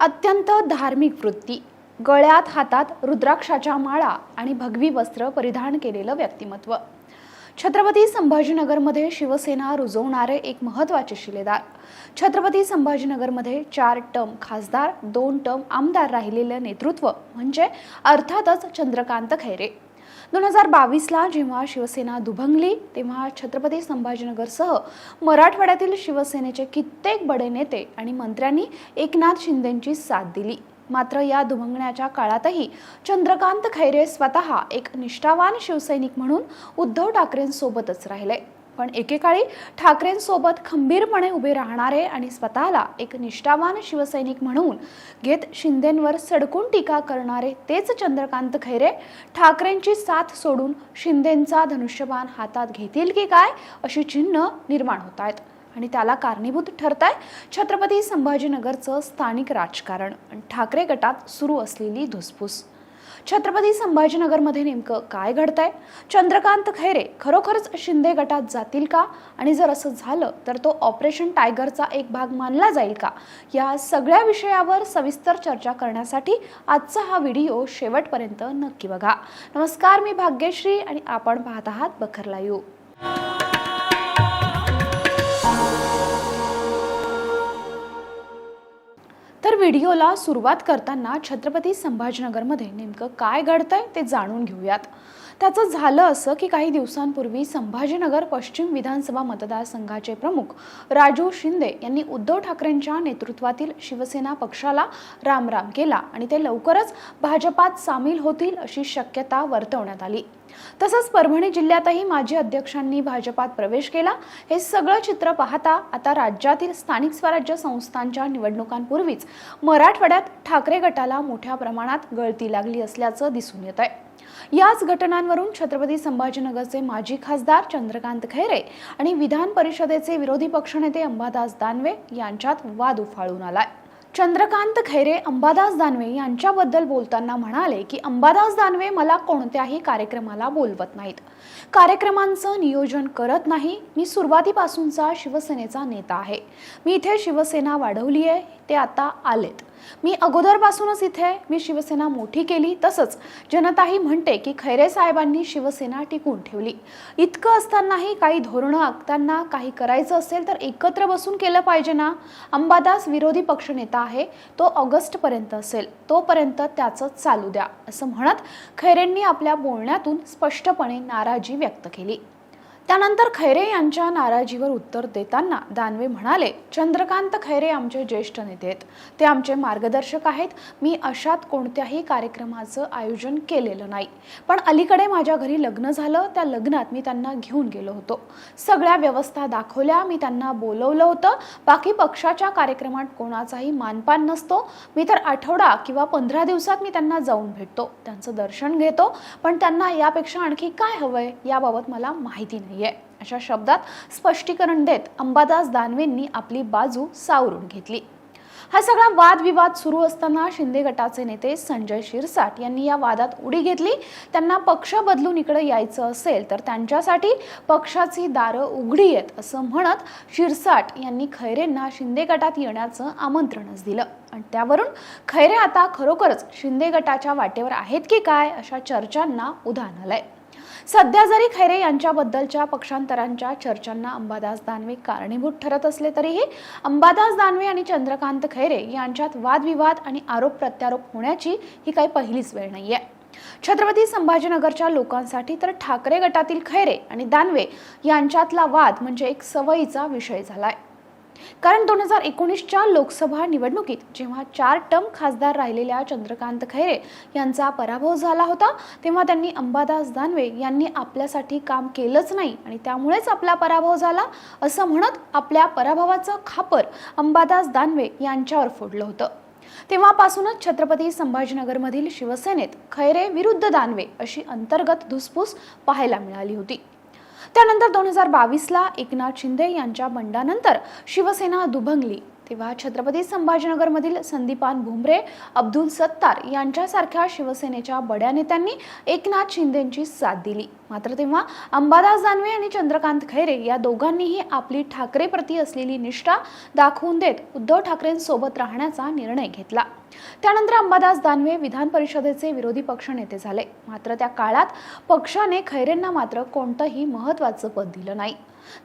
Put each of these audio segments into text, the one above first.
अत्यंत धार्मिक वृत्ती. गळ्यात हातात रुद्राक्षाच्या माळा आणि भगवी वस्त्र परिधान केलेलं व्यक्तिमत्व. छत्रपती संभाजीनगरमध्ये शिवसेना रुजवणारे एक महत्त्वाचे शिलेदार. छत्रपती संभाजीनगरमध्ये चार टर्म खासदार दोन टर्म आमदार राहिलेलं नेतृत्व म्हणजे अर्थातच चंद्रकांत खैरे. दोन हजार बावीसला जेव्हा शिवसेना दुभंगली तेव्हा छत्रपती संभाजीनगरसह मराठवाड्यातील शिवसेनेचे कित्येक बडे नेते आणि मंत्र्यांनी एकनाथ शिंदेंची साथ दिली. मात्र या दुभंगण्याच्या काळातही चंद्रकांत खैरे स्वतः एक निष्ठावान शिवसैनिक म्हणून उद्धव ठाकरेंसोबतच राहिले. पण एकेकाळी ठाकरेंसोबत खंबीरपणे उभे राहणारे आणि स्वतःला एक निष्ठावान शिवसैनिक म्हणून घेत शिंदेंवर सडकून टीका करणारे तेच चंद्रकांत खैरे ठाकरेंची साथ सोडून शिंदेंचा धनुष्यबाण हातात घेतील की काय अशी चिन्ह निर्माण होत आहेत. आणि त्याला कारणीभूत ठरत आहे छत्रपती संभाजीनगरचं स्थानिक राजकारण. ठाकरे गटात सुरू असलेली धुसफूस. छत्रपती संभाजीनगरमध्ये नेमकं काय घडतंय? चंद्रकांत खैरे खरोखरच शिंदे गटात जातील का? आणि जर असं झालं तर तो ऑपरेशन टायगरचा एक भाग मानला जाईल का? या सगळ्या विषयावर सविस्तर चर्चा करण्यासाठी आजचा हा व्हिडिओ शेवटपर्यंत नक्की बघा. नमस्कार मी भाग्यश्री आणि आपण पाहत आहात बखरला यू तर व्हिडिओला सुरुवात करताना छत्रपती संभाजीनगरमध्ये नेमकं काय घडतंय ते जाणून घेऊयात. त्याचं झालं असं की काही दिवसांपूर्वी संभाजीनगर पश्चिम विधानसभा मतदारसंघाचे प्रमुख राजू शिंदे यांनी उद्धव ठाकरेंच्या नेतृत्वातील शिवसेना पक्षाला रामराम केला आणि ते लवकरच भाजपात सामील होतील अशी शक्यता वर्तवण्यात आली. तसंच परभणी जिल्ह्यातही माजी अध्यक्षांनी भाजपात प्रवेश केला. हे सगळं चित्र पाहता आता राज्यातील स्थानिक स्वराज्य संस्थांच्या निवडणुकांपूर्वीच मराठवाड्यात ठाकरे गटाला मोठ्या प्रमाणात गळती लागली असल्याचं दिसून येत आहे याच घटनांवरून छत्रपती संभाजीनगरचे माजी खासदार चंद्रकांत खैरे आणि विधान परिषदेचे विरोधी पक्षनेते अंबादास दानवे यांच्यात वाद उफाळून आलाय. चंद्रकांत खैरे अंबादास दानवे यांच्याबद्दल बोलताना म्हणाले की अंबादास दानवे मला कोणत्याही कार्यक्रमाला बोलवत नाहीत. कार्यक्रमांचं नियोजन करत नाही. मी सुरुवातीपासूनचा शिवसेनेचा नेता आहे. मी इथे शिवसेना वाढवली आहे ते आता आलेत. मी अगोदरपासूनच इथे मी शिवसेना मोठी केली. तसंच जनताही म्हणते की खैरे साहेबांनी शिवसेना टिकून ठेवली. इतकं असतानाही काही धोरणं आखताना काही करायचं असेल तर एकत्र बसून केलं पाहिजे ना? अंबादास विरोधी पक्षनेता आहे. तो ऑगस्टपर्यंत असेल. तोपर्यंत त्याचं चालू द्या. असं म्हणत खैरेंनी आपल्या बोलण्यातून स्पष्टपणे नाराजी व्यक्त केली. त्यानंतर खैरे यांच्या नाराजीवर उत्तर देताना दानवे म्हणाले चंद्रकांत खैरे आमचे ज्येष्ठ नेते आहेत. ते आमचे मार्गदर्शक आहेत. मी अशात कोणत्याही कार्यक्रमाचं आयोजन केलेलं नाही. पण अलीकडे माझ्या घरी लग्न झालं. त्या लग्नात मी त्यांना घेऊन गेलो होतो. सगळ्या व्यवस्था दाखवल्या. मी त्यांना बोलवलं होतं. बाकी पक्षाच्या कार्यक्रमात कोणाचाही मानपान नसतो. मी तर आठवडा किंवा पंधरा दिवसात मी त्यांना जाऊन भेटतो. त्यांचं दर्शन घेतो. पण त्यांना यापेक्षा आणखी काय हवंय याबाबत मला माहिती नाही. नाहीये. अशा शब्दात स्पष्टीकरण देत अंबादास दानवेंनी आपली बाजू सावरून घेतली. हा सगळा वादविवाद सुरू असताना शिंदे गटाचे नेते संजय शिरसाट यांनी या वादात उडी घेतली. त्यांना पक्ष बदलून इकडे यायचं असेल तर त्यांच्यासाठी पक्षाची दारं उघडी आहेत असं म्हणत शिरसाट यांनी खैरेंना शिंदे गटात येण्याचं आमंत्रणच दिलं. आणि त्यावरून खैरे आता खरोखरच शिंदे गटाच्या वाटेवर आहेत की काय अशा चर्चांना उधाण आलंय. सध्या जरी खैरे यांच्याबद्दलच्या पक्षांतरांच्या चर्चांना अंबादास दानवे कारणीभूत ठरत असले तरीही अंबादास दानवे आणि चंद्रकांत खैरे यांच्यात वादविवाद आणि आरोप प्रत्यारोप होण्याची ही काही पहिलीच वेळ नाहीये. छत्रपती संभाजीनगरच्या लोकांसाठी तर ठाकरे गटातील खैरे आणि दानवे यांच्यातला वाद म्हणजे एक सवयीचा विषय झालाय. कारण दोन हजार एकोणीसच्या लोकसभा निवडणुकीत जेव्हा चार टर्म खासदार राहिलेल्या चंद्रकांत खैरे यांचा पराभव झाला होता तेव्हा त्यांनी अंबादास दानवे यांनी आपल्यासाठी काम केलंच नाही आणि त्यामुळेच आपला पराभव झाला असं म्हणत आपल्या पराभवाचं खापर अंबादास दानवे यांच्यावर फोडलं होतं. तेव्हापासूनच छत्रपती संभाजीनगरमधील शिवसेनेत खैरे विरुद्ध दानवे अशी अंतर्गत धुसफूस पाहायला मिळाली होती. त्यानंतर दोन हजार बावीसला एकनाथ शिंदे यांच्या बंडानंतर शिवसेना दुभंगली. तेव्हा छत्रपती संभाजीनगरमधील संदीपान भुमरे अब्दुल सत्तार यांच्यासारख्या शिवसेनेच्या बड्या नेत्यांनी एकनाथ शिंदेंची साथ दिली. मात्र तेव्हा अंबादास दानवे आणि चंद्रकांत खैरे या दोघांनीही आपली ठाकरेप्रती असलेली निष्ठा दाखवून देत उद्धव ठाकरेंसोबत राहण्याचा निर्णय घेतला. त्यानंतर अंबादास दानवे विधान परिषदेचे विरोधी पक्षनेते झाले. मात्र त्या काळात पक्षाने खैरेंना मात्र कोणतंही महत्त्वाचं पद दिलं नाही.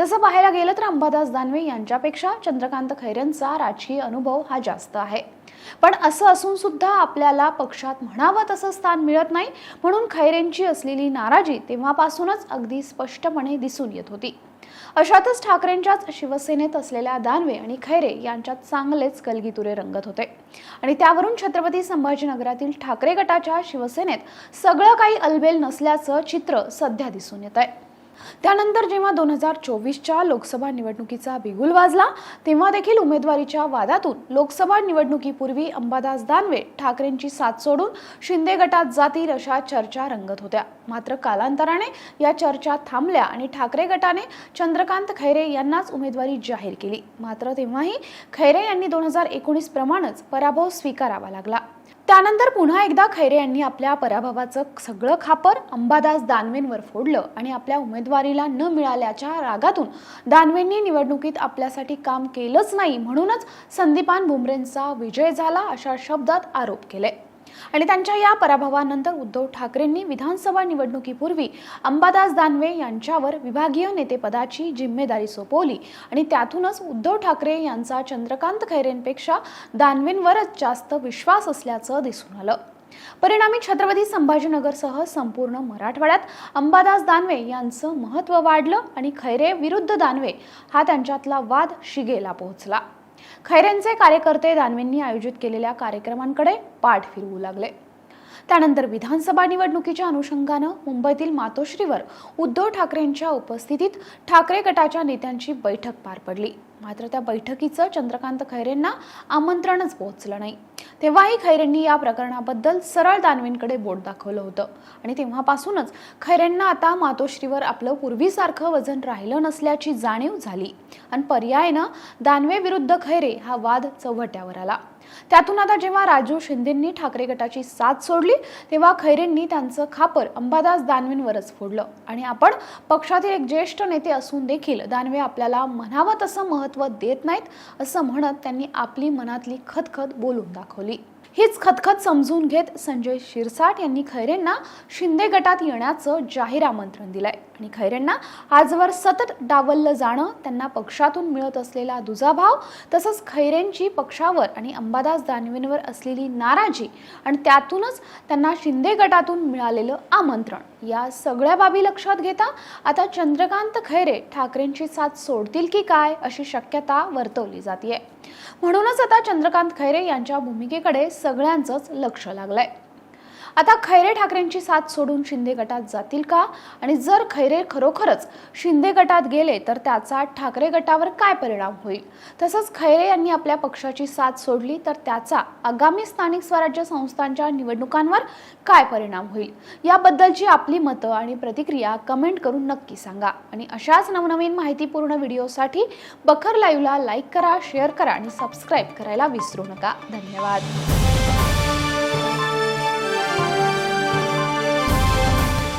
तसं पाहायला गेलं तर अंबादास दानवे यांच्यापेक्षा चंद्रकांत खैरेंचा राजकीय अनुभव हा जास्त आहे. पण असं असून सुद्धा आपल्याला पक्षात म्हणावं तसं स्थान मिळत नाही म्हणून खैरेंची असलेली नाराजी तेव्हापासूनच अगदी स्पष्टपणे दिसून येत होती. अशातच ठाकरेंच्याच शिवसेनेत असलेल्या दानवे आणि खैरे यांच्यात चांगलेच कलगीतुरे रंगत होते. आणि त्यावरून छत्रपती संभाजीनगरातील ठाकरे गटाच्या शिवसेनेत सगळं काही अलबेल नसल्याचं चित्र सध्या दिसून येत आहे त्यानंतर जेव्हा दोन हजार चोवीसच्या लोकसभा निवडणुकीचा बिगुल वाजला तेव्हा देखील उमेदवारीच्या वादातून लोकसभा निवडणुकीपूर्वी अंबादास दानवे ठाकरेंची साथ सोडून शिंदे गटात जातील अशा चर्चा रंगत होत्या. मात्र कालांतराने या चर्चा थांबल्या आणि ठाकरे गटाने चंद्रकांत खैरे यांनाच उमेदवारी जाहीर केली. मात्र तेव्हाही खैरे यांनी दोन हजार एकोणीस प्रमाणेच पराभव स्वीकारावा लागला. त्यानंतर पुन्हा एकदा खैरे यांनी आपल्या पराभवाचं सगळं खापर अंबादास दानवेंवर फोडलं आणि आपल्या उमेदवारीला न मिळाल्याच्या रागातून दानवेंनी निवडणुकीत आपल्यासाठी काम केलंच नाही म्हणूनच संदीपान भुमरेंचा विजय झाला अशा शब्दात आरोप केले. आणि त्यांच्या या पराभवानंतर उद्धव ठाकरेंनी विधानसभा निवडणुकीपूर्वी अंबादास दानवे यांच्यावर विभागीय नेतेपदाची जिम्मेदारी सोपवली. आणि त्यातूनच उद्धव ठाकरे यांचा चंद्रकांत खैरेंपेक्षा दानवेंवरच जास्त विश्वास असल्याचं दिसून आलं. परिणामी छत्रपती संभाजीनगरसह संपूर्ण मराठवाड्यात अंबादास दानवे यांचं महत्त्व वाढलं आणि खैरे विरुद्ध दानवे हा त्यांच्यातला वाद शिगेला पोहोचला. खैरेंचे कार्यकर्ते दानवेंनी आयोजित केलेल्या कार्यक्रमांकडे पाठ फिरवू लागले. त्यानंतर विधानसभा निवडणुकीच्या अनुषंगानं मुंबईतील मातोश्रीवर उद्धव ठाकरेंच्या उपस्थितीत ठाकरे गटाच्या नेत्यांची बैठक पार पडली. मात्र त्या बैठकीचं चंद्रकांत खैरेंना आमंत्रणच पोहोचलं नाही. तेव्हाही खैरेंनी या प्रकरणाबद्दल सरळ दानवेंकडे बोट दाखवलं होतं. आणि तेव्हापासूनच खैरेंना आता मातोश्रीवर आपलं पूर्वीसारखं वजन राहिलं नसल्याची जाणीव झाली. आणि पर्यायानं दानवे विरुद्ध खैरे हा वाद चव्हाट्यावर आला. त्यातून आता जेव्हा राजू शिंदेंनी ठाकरे गटाची साथ सोडली तेव्हा खैरेंनी त्यांचं खापर अंबादास दानवेंवरच फोडलं. आणि आपण पक्षातील एक ज्येष्ठ नेते असून देखील दानवे आपल्याला म्हणावं तसं महत्त्व देत नाहीत असं म्हणत त्यांनी आपली मनातली खतखत बोलून दाखवली. हीच खतखत समजून घेत संजय शिरसाट यांनी खैरेंना शिंदे गटात येण्याचं जाहीर आमंत्रण दिलंय. आणि खैरेंना. आजवर सतत डावललं जाणं त्यांना पक्षातून मिळत असलेला दुजाभाव तसंच खैरेंची पक्षावर आणि अंबादास दानवेंवर असलेली नाराजी आणि त्यातूनच त्यांना शिंदे गटातून मिळालेलं आमंत्रण. या सगळ्या बाबी लक्षात घेता आता चंद्रकांत खैरे ठाकरेंची साथ सोडतील की काय अशी शक्यता वर्तवली जाते म्हणूनच आता चंद्रकांत खैरे यांच्या भूमिकेकडे सगळ्यांचंच लक्ष लागलंय. आता खैरे ठाकरेंची साथ सोडून शिंदे गटात जातील का? आणि जर खैरे खरोखरच शिंदे गटात गेले तर त्याचा ठाकरे गटावर काय परिणाम होईल? तसंच खैरे यांनी आपल्या पक्षाची साथ सोडली तर त्याचा आगामी स्थानिक स्वराज्य संस्थांच्या निवडणुकांवर काय परिणाम होईल? याबद्दलची आपली मतं आणि प्रतिक्रिया कमेंट करून नक्की सांगा. आणि अशाच नवनवीन माहितीपूर्ण व्हिडिओसाठी बखर लाईव्हला लाईक करा शेअर करा आणि सबस्क्राईब करायला विसरू नका. धन्यवाद.